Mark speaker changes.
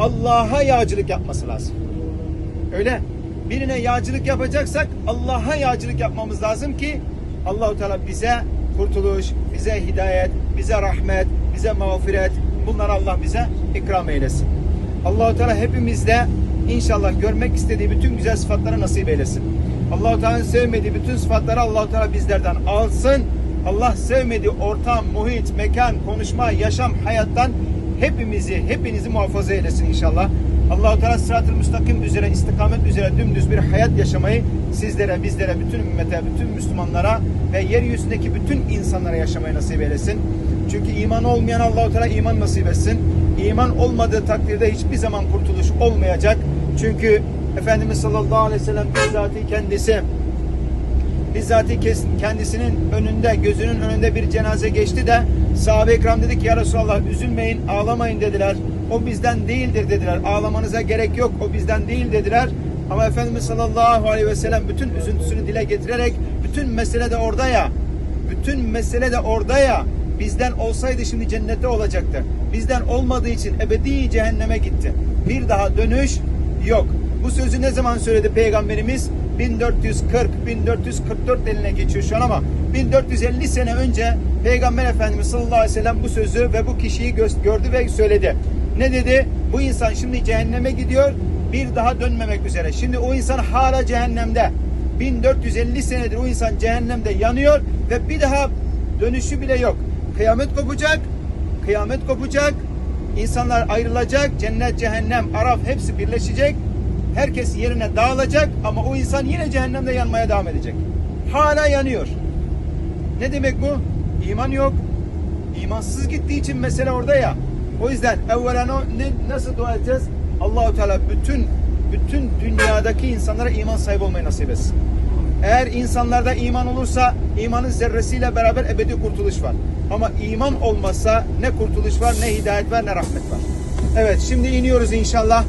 Speaker 1: Allah'a yağcılık yapması lazım. Öyle. Birine yağcılık yapacaksak Allah'a yağcılık yapmamız lazım ki Allahu Teala bize kurtuluş, bize hidayet, bize rahmet, bize mağfiret bunları Allah bize ikram eylesin. Allahu Teala hepimizde inşallah görmek istediği bütün güzel sıfatları nasip eylesin. Allahu Teala'nın sevmediği bütün sıfatları Allahu Teala bizlerden alsın. Allah sevmediği ortam, muhit, mekan, konuşma, yaşam, hayattan hepimizi, hepinizi muhafaza eylesin inşallah. Allahu Teala sırat-ı müstakim üzere, istikamet üzere dümdüz bir hayat yaşamayı sizlere, bizlere, bütün ümmete, bütün Müslümanlara ve yeryüzündeki bütün insanlara yaşamayı nasip eylesin. Çünkü iman olmayan Allahu Teala iman nasip etsin. İman olmadığı takdirde hiçbir zaman kurtuluş olmayacak. Çünkü Efendimiz sallallahu aleyhi ve sellem bizzati kendisi bizzati kendisinin önünde, gözünün önünde bir cenaze geçti de sahabe-i ikram dedi ki ya Resulallah üzülmeyin, ağlamayın dediler. O bizden değildir dediler. Ağlamanıza gerek yok, o bizden değil dediler. Ama Efendimiz sallallahu aleyhi ve sellem bütün üzüntüsünü dile getirerek bütün mesele de orada ya. Bütün mesele de orada ya. Bizden olsaydı şimdi cennette olacaktı. Bizden olmadığı için ebedi cehenneme gitti. Bir daha dönüş yok. Bu sözü ne zaman söyledi Peygamberimiz? 1440, 1444 eline geçiyor şu an ama 1450 sene önce Peygamber Efendimiz sallallahu aleyhi ve sellem bu sözü ve bu kişiyi gö- gördü ve söyledi. Ne dedi? Bu insan şimdi cehenneme gidiyor, bir daha dönmemek üzere. Şimdi o insan hala cehennemde. 1450 senedir o insan cehennemde yanıyor ve bir daha dönüşü bile yok. Kıyamet kopacak, kıyamet kopacak, insanlar ayrılacak, cennet, cehennem, araf hepsi birleşecek. Herkes yerine dağılacak ama o insan yine cehennemde yanmaya devam edecek. Hala yanıyor. Ne demek bu? İman yok. İmansız gittiği için mesele orada ya. O yüzden evvelen o ne, nasıl dua edeceğiz? Allahu Teala bütün bütün dünyadaki insanlara iman sahibi olmayı nasip etsin. Eğer insanlarda iman olursa imanın zerresiyle beraber ebedi kurtuluş var. Ama iman olmazsa ne kurtuluş var, ne hidayet var, ne rahmet var. Evet şimdi iniyoruz inşallah.